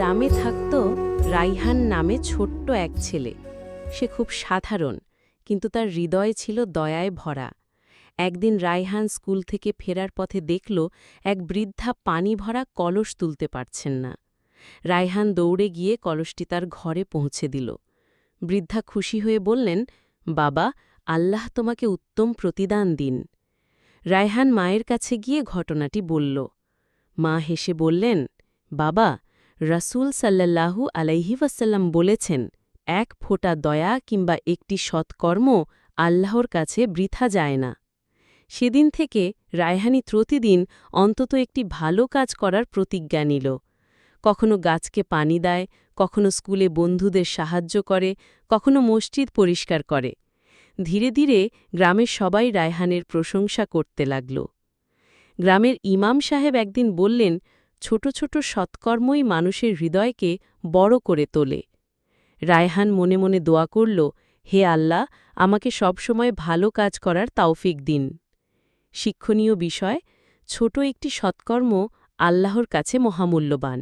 গ্রামে থাকত রাইহান নামে ছোট্ট এক ছেলে। সে খুব সাধারণ, কিন্তু তার হৃদয় ছিল দয়ায় ভরা। একদিন রায়হান স্কুল থেকে ফেরার পথে দেখল, এক বৃদ্ধা পানি ভরা কলস তুলতে পারছেন না। রায়হান দৌড়ে গিয়ে কলসটি তার ঘরে পৌঁছে দিল। বৃদ্ধা খুশি হয়ে বললেন, বাবা, আল্লাহ তোমাকে উত্তম প্রতিদান দিন। রায়হান মায়ের কাছে গিয়ে ঘটনাটি বলল। মা হেসে বললেন, বাবা রাসূল সাল্লাল্লাহু আলাইহি ওয়াসাল্লাম বলেছেন, এক ফোঁটা দয়া কিংবা একটি সৎকর্ম আল্লাহর কাছে বৃথা যায় না। সেদিন থেকে রায়হানি প্রতিদিন অন্তত একটি ভালো কাজ করার প্রতিজ্ঞা নিল। কখনো গাছকে পানি দেয়, কখনো স্কুলে বন্ধুদের সাহায্য করে, কখনো মসজিদ পরিষ্কার করে। ধীরে ধীরে গ্রামের সবাই রায়হানের প্রশংসা করতে লাগল। গ্রামের ইমাম সাহেব একদিন বললেন ছোট ছোট সৎকর্মই মানুষের হৃদয়কে বড় করে তোলে। রায়হান মনে মনে দোয়া করল, হে আল্লাহ, আমাকে সবসময় ভালো কাজ করার তাওফিক দিন। শিক্ষণীয় বিষয়, ছোট একটি সৎকর্ম আল্লাহর কাছে মহামূল্যবান।